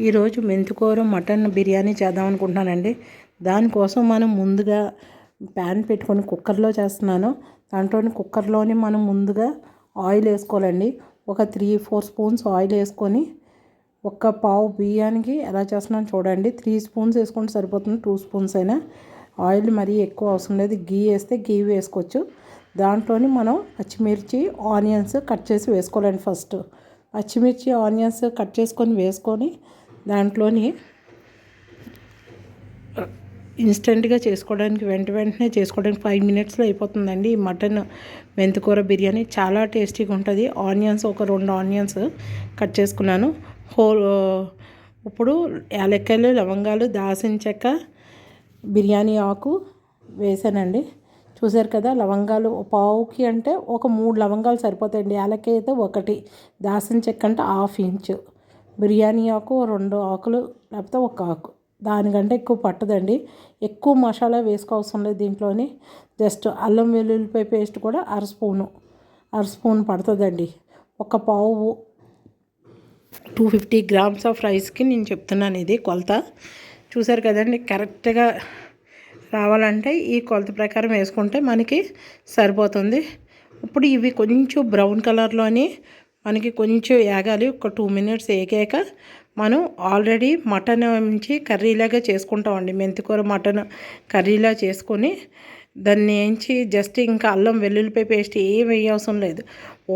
ఈరోజు మెంతికూర మటన్ బిర్యానీ చేద్దాం అనుకుంటున్నానండి. దానికోసం మనం ముందుగా ప్యాన్ పెట్టుకొని కుక్కర్లో చేస్తున్నాను. దాంట్లో కుక్కర్లోని మనం ముందుగా ఆయిల్ వేసుకోవాలండి. ఒక త్రీ ఫోర్ స్పూన్స్ ఆయిల్ వేసుకొని ఒక పావు బియ్యానికి ఎలా చేస్తున్నాను చూడండి. త్రీ స్పూన్స్ వేసుకుంటే సరిపోతుంది. టూ స్పూన్స్ అయినా ఆయిల్ మరీ ఎక్కువ అవసరం లేదు. గీ వేస్తే గీ వేసుకోవచ్చు. దాంట్లోని మనం పచ్చిమిర్చి ఆనియన్స్ కట్ చేసి వేసుకోవాలండి ఫస్ట్. పచ్చిమిర్చి ఆనియన్స్ కట్ చేసుకొని వేసుకొని దాంట్లోని ఇన్స్టెంట్గా చేసుకోవడానికి వెంట వెంటనే చేసుకోవడానికి ఫైవ్ మినిట్స్లో అయిపోతుందండి. ఈ మటన్ మెంతికూర బిర్యానీ చాలా టేస్టీగా ఉంటుంది. ఆనియన్స్ ఒక రెండు ఆనియన్స్ కట్ చేసుకున్నాను. హోల్ ఇప్పుడు యాలక్కాయలు లవంగాలు దాసిన చెక్క బిర్యానీ ఆకు వేసానండి. చూసారు కదా లవంగాలు పావుకి అంటే ఒక మూడు లవంగాలు సరిపోతాయండి. యాలక్కాయ అయితే ఒకటి దాసిన చెక్క అంటే హాఫ్ ఇంచు. బిర్యానీ ఆకు రెండు ఆకులు లేకపోతే ఒక ఆకు. దానికంటే ఎక్కువ పట్టదండి. ఎక్కువ మసాలా వేసుకోవాల్సిన లేదు దీంట్లోని. జస్ట్ అల్లం వెల్లుల్లిపాయ పేస్ట్ కూడా అర స్పూను. అర స్పూన్ పడుతుందండి. ఒక పావు టూ ఫిఫ్టీ గ్రామ్స్ ఆఫ్ రైస్కి నేను చెప్తున్నాను ఇది కొలత. చూసారు కదండి కరెక్ట్గా రావాలంటే ఈ కొలత ప్రకారం వేసుకుంటే మనకి సరిపోతుంది. ఇప్పుడు ఇవి కొంచెం బ్రౌన్ కలర్లోని మనకి కొంచెం వేగాలి ఒక టూ మినిట్స్ వేగాక మనం ఆల్రెడీ మటన్ నుంచి కర్రీలాగా చేసుకుంటామండి. మెంతికూర మటన్ కర్రీలా చేసుకొని దాన్ని వేయించి జస్ట్ ఇంకా అల్లం వెల్లుల్లిపాయ పేస్ట్ ఏం వేయవసరం లేదు.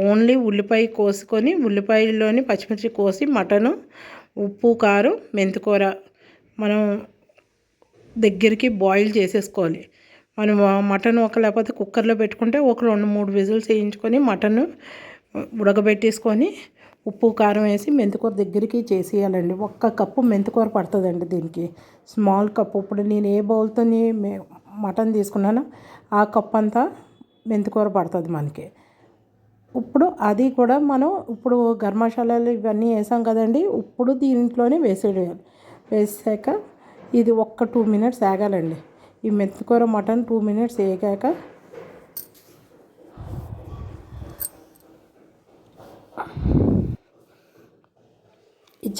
ఓన్లీ ఉల్లిపాయ కోసుకొని ఉల్లిపాయలోని పచ్చిమిర్చి కోసి మటను ఉప్పు కారం మెంతికూర మనం దగ్గరికి బాయిల్ చేసేసుకోవాలి. మనం మటన్ ఒక లేకపోతే కుక్కర్లో పెట్టుకుంటే ఒక రెండు మూడు విజిల్స్ వేయించుకొని మటన్ ఉడకబెట్టేసుకొని ఉప్పు కారం వేసి మెంతికూర దగ్గరికి చేసేయాలండి. ఒక్క కప్పు మెంతికూర పడుతుందండి దీనికి. స్మాల్ కప్పు. ఇప్పుడు నేను ఏ బౌల్తో మటన్ తీసుకున్నానో ఆ కప్ అంతా మెంతికూర పడుతుంది మనకి. ఇప్పుడు అది కూడా మనం ఇప్పుడు గర్మశాలలు ఇవన్నీ వేసాం కదండి ఇప్పుడు దీంట్లోనే వేసేయాలి. వేసాక ఇది ఒక్క టూ మినిట్స్ ఆగాలండి. ఈ మెంతికూర మటన్ టూ మినిట్స్ వేగాక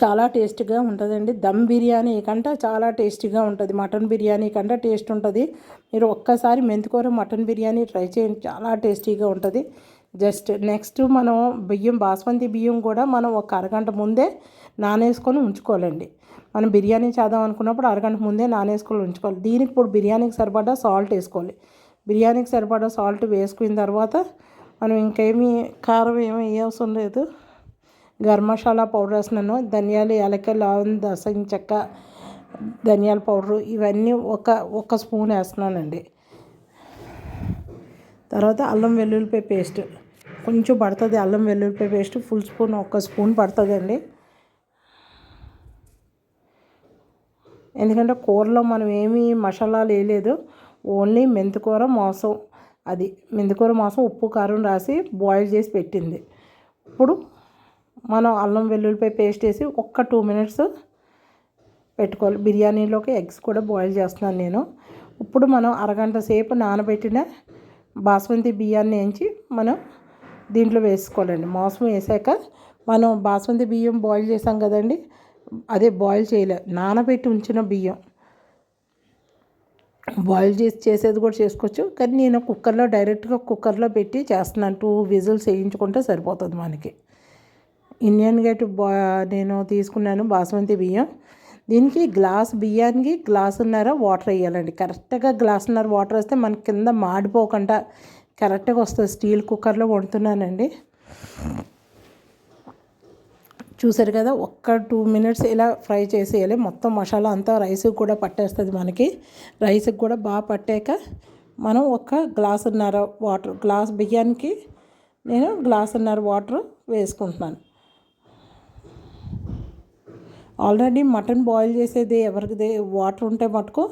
చాలా టేస్ట్గా ఉంటుందండి. దమ్ బిర్యానీ కంటే చాలా టేస్టీగా ఉంటుంది. మటన్ బిర్యానీ కంటే టేస్ట్ ఉంటుంది. మీరు ఒక్కసారి మెంతికూర మటన్ బిర్యానీ ట్రై చేయండి. చాలా టేస్టీగా ఉంటుంది. జస్ట్ నెక్స్ట్ మనం బియ్యం బాస్మతి బియ్యం కూడా మనం ఒక అరగంట ముందే నానేసుకొని ఉంచుకోవాలండి. మనం బిర్యానీ చేద్దాం అనుకున్నప్పుడు అరగంట ముందే నానేసుకొని ఉంచుకోవాలి. దీనికి ఇప్పుడు బిర్యానీకి సరిపడా సాల్ట్ వేసుకోవాలి. బిర్యానీకి సరిపడా సాల్ట్ వేసుకున్న తర్వాత మనం ఇంకేమీ కారం ఏమీ వేయవసరం లేదు. గరం మసాలా పౌడర్ వేసినాను ధనియాలు యాలక్కాయ లవంగ దసం చెక్క ధనియాల పౌడరు ఇవన్నీ ఒక ఒక స్పూన్ వేస్తున్నానండి. తర్వాత అల్లం వెల్లుల్లిపాయ పేస్ట్. కొంచెం పడుతుంది అల్లం వెల్లుల్లిపాయ పేస్ట్. ఫుల్ స్పూన్ ఒక స్పూన్ పడుతుందండి. ఎందుకంటే కూరలో మనం ఏమీ మసాలాలు వేయలేదు. ఓన్లీ మెంతికూర మాంసం అది మెంతికూర మాంసం ఉప్పు కారం రాసి బాయిల్ చేసి పెట్టింది. ఇప్పుడు మనం అల్లం వెల్లుల్లిపాయ పేస్ట్ వేసి ఒక్క టూ మినిట్స్ పెట్టుకోవాలి. బిర్యానీలోకి ఎగ్స్ కూడా బాయిల్ చేస్తున్నాను నేను. ఇప్పుడు మనం అరగంట సేపు నానబెట్టిన బాస్మతి బియ్యాన్ని వేయించి మనం దీంట్లో వేసుకోవాలండి. మాంసం వేసాక మనం బాస్మతి బియ్యం బాయిల్ చేసాం కదండి అదే బాయిల్ చేయలే నానబెట్టి ఉంచిన బియ్యం. బాయిల్ చేసి చేసేది కూడా చేసుకోవచ్చు కానీ నేను కుక్కర్లో డైరెక్ట్గా కుక్కర్లో పెట్టి చేస్తున్నాను. టూ విజిల్స్ వేయించుకుంటే సరిపోతుంది మనకి. ఇండియన్ గేట్ బా నేను తీసుకున్నాను బాస్మతి బియ్యం. దీనికి గ్లాస్ బియ్యానికి గ్లాసున్నర వాటర్ వేయాలండి. కరెక్ట్గా గ్లాసున్నర వాటర్ వేస్తే మనకి కింద మాడిపోకుండా కరెక్ట్గా వస్తుంది. స్టీల్ కుక్కర్లో వండుతున్నానండి. చూసారు కదా ఒక్క టూ మినిట్స్ ఇలా ఫ్రై చేసేయాలి. మొత్తం మసాలా అంతా రైస్కి కూడా పట్టేస్తుంది మనకి. రైస్కి కూడా బాగా పట్టాక మనం ఒక గ్లాసున్నర వాటర్ గ్లాస్ బియ్యానికి నేను గ్లాసున్నర వాటర్ వేసుకుంటున్నాను. ఆల్రెడీ మటన్ బాయిల్ చేసేది ఎవరికి వాటర్ ఉంటే మటుకు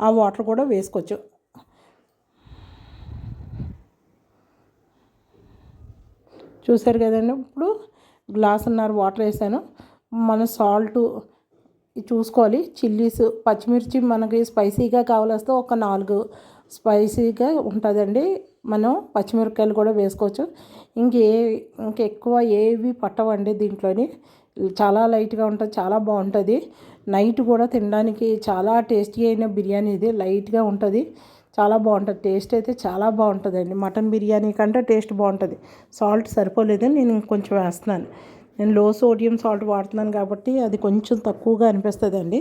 ఆ వాటర్ కూడా వేసుకోవచ్చు. చూసారు కదండి ఇప్పుడు గ్లాసున్నర వాటర్ వేసాను. మన సాల్ట్ చూసుకోవాలి. చిల్లీస్ పచ్చిమిర్చి మనకి స్పైసీగా కావాల్స్తే ఒక నాలుగు స్పైసీగా ఉంటుందండి. మనం పచ్చిమిరపకాయలు కూడా వేసుకోవచ్చు. ఇంకే ఇంకెక్కువ ఏవి పట్టవండి దీంట్లోని. చాలా లైట్గా ఉంటుంది చాలా బాగుంటుంది. నైట్ కూడా తినడానికి చాలా టేస్టీ అయిన బిర్యానీ ఇది లైట్గా ఉంటుంది. చాలా బాగుంటుంది టేస్ట్ అయితే చాలా బాగుంటుందండి. మటన్ బిర్యానీ కంటే టేస్ట్ బాగుంటుంది. సాల్ట్ సరిపోలేదు నేను ఇంకొంచెం వేస్తున్నాను. నేను లో సోడియం సాల్ట్ వాడుతున్నాను కాబట్టి అది కొంచెం తక్కువగా అనిపిస్తుంది అండి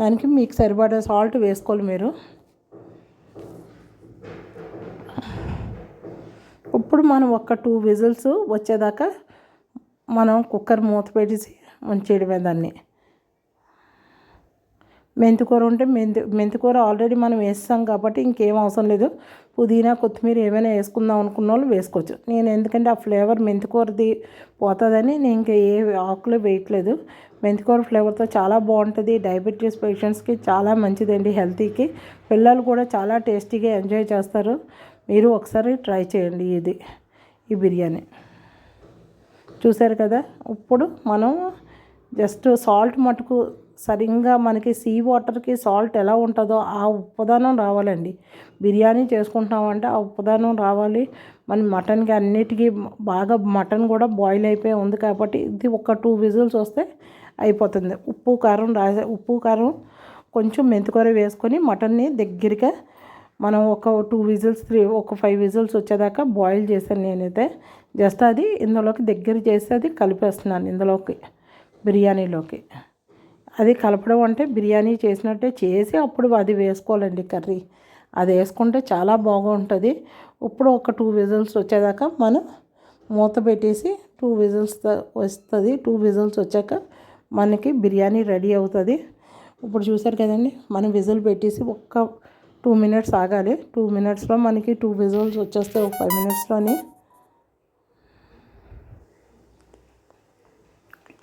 దానికి మీకు సరిపడా సాల్ట్ వేసుకోవాలి మీరు. ఇప్పుడు మనం ఒక టూ విజిల్స్ వచ్చేదాకా మనం కుక్కర్ మూత పెట్టేసి ఉంచేయడమే దాన్ని. మెంతికూర ఉంటే మెంతి మెంతికూర ఆల్రెడీ మనం వేస్తాం కాబట్టి ఇంకేం అవసరం లేదు. పుదీనా కొత్తిమీర ఏమైనా వేసుకుందాం అనుకున్న వాళ్ళు వేసుకోవచ్చు. నేను ఎందుకంటే ఆ ఫ్లేవర్ మెంతికూరది పోతుందని నేను ఇంకా ఏ ఆకులు వేయట్లేదు. మెంతికూర ఫ్లేవర్తో చాలా బాగుంటుంది. డయాబెటీస్ పేషెంట్స్కి చాలా మంచిదండి హెల్తీకి. పిల్లలు కూడా చాలా టేస్టీగా ఎంజాయ్ చేస్తారు. మీరు ఒకసారి ట్రై చేయండి ఇది ఈ బిర్యానీ. చూసారు కదా? ఇప్పుడు మనం జస్ట్ సాల్ట్ మటుకు సరిగ్గా మనకి సీ వాటర్కి సాల్ట్ ఎలా ఉంటుందో ఆ ఉప్పదనం రావాలండి. బిర్యానీ చేసుకుంటామంటే ఆ ఉప్పదనం రావాలి. మన మటన్కి అన్నిటికీ బాగా మటన్ కూడా బాయిల్ అయిపోయి ఉంది కాబట్టి ఇది ఒక టూ విజిల్స్ వస్తే అయిపోతుంది. ఉప్పు కారం రాసే ఉప్పు కారం కొంచెం మెంతికూర వేసుకొని మటన్ని దగ్గరగా మనం ఒక టూ విజిల్స్ త్రీ ఒక ఫైవ్ విజిల్స్ వచ్చేదాకా బాయిల్ చేశాను నేనైతే. జస్ట్ అది ఇందులోకి దగ్గర చేసి అది కలిపేస్తున్నాను ఇందులోకి బిర్యానీలోకి. అది కలపడం అంటే బిర్యానీ చేసినట్టే చేసి అప్పుడు అది వేసుకోవాలండి కర్రీ. అది వేసుకుంటే చాలా బాగుంటుంది. ఇప్పుడు ఒక టూ విజిల్స్ వచ్చేదాకా మనం మూత పెట్టేసి టూ విజిల్స్ వస్తుంది. టూ విజిల్స్ వచ్చాక మనకి బిర్యానీ రెడీ అవుతుంది. ఇప్పుడు చూసారు కదండి మనం విజిల్ పెట్టేసి ఒక్క టూ మినిట్స్ ఆగాలి. టూ మినిట్స్లో మనకి టూ విజువల్స్ వచ్చేస్తే ఒక ఫైవ్ మినిట్స్లోని.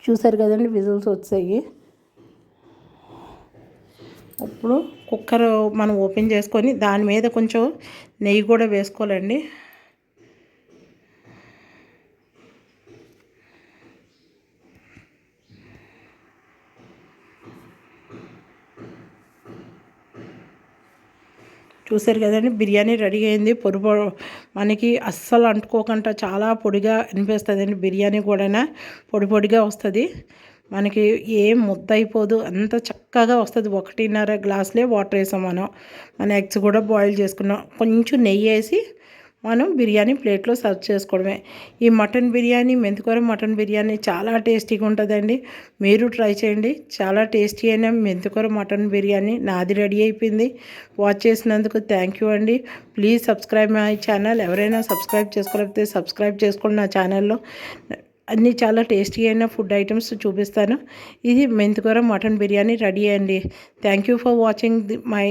చూసారు కదండి విజువల్స్ వచ్చాయి. అప్పుడు కుక్కర్ మనం ఓపెన్ చేసుకొని దాని మీద కొంచెం నెయ్యి కూడా వేసుకోవాలండి. చూసారు కదండి బిర్యానీ రెడీ అయింది. పొడి మనకి అస్సలు అంటుకోకుండా చాలా పొడిగా అనిపిస్తుందండి బిర్యానీ కూడా పొడి పొడిగా వస్తుంది. మనకి ఏం ముద్ద అయిపోదు. అంత చక్కగా వస్తుంది. ఒకటిన్నర గ్లాసులే వాటర్ వేసాం మనం. మన ఎగ్స్ కూడా బాయిల్ చేసుకున్నాం. కొంచెం నెయ్యి వేసి మనం బిర్యానీ ప్లేట్లో సర్వ్ చేసుకోవడమే. ఈ మటన్ బిర్యానీ మెంతికూర మటన్ బిర్యానీ చాలా టేస్టీగా ఉంటుందండి. మీరు ట్రై చేయండి. చాలా టేస్టీ అయిన మెంతికూర మటన్ బిర్యానీ నాది రెడీ అయిపోయింది. వాచ్ చేసినందుకు థ్యాంక్ యూ అండి. Please subscribe my channel. ఎవరైనా సబ్స్క్రైబ్ చేసుకోలేకపోతే సబ్స్క్రైబ్ చేసుకోండి నా ఛానల్లో. అన్నీ చాలా టేస్టీ అయిన ఫుడ్ ఐటమ్స్ చూపిస్తాను. ఇది మెంతికూర మటన్ బిర్యానీ రెడీ అండి. Thank you for watching my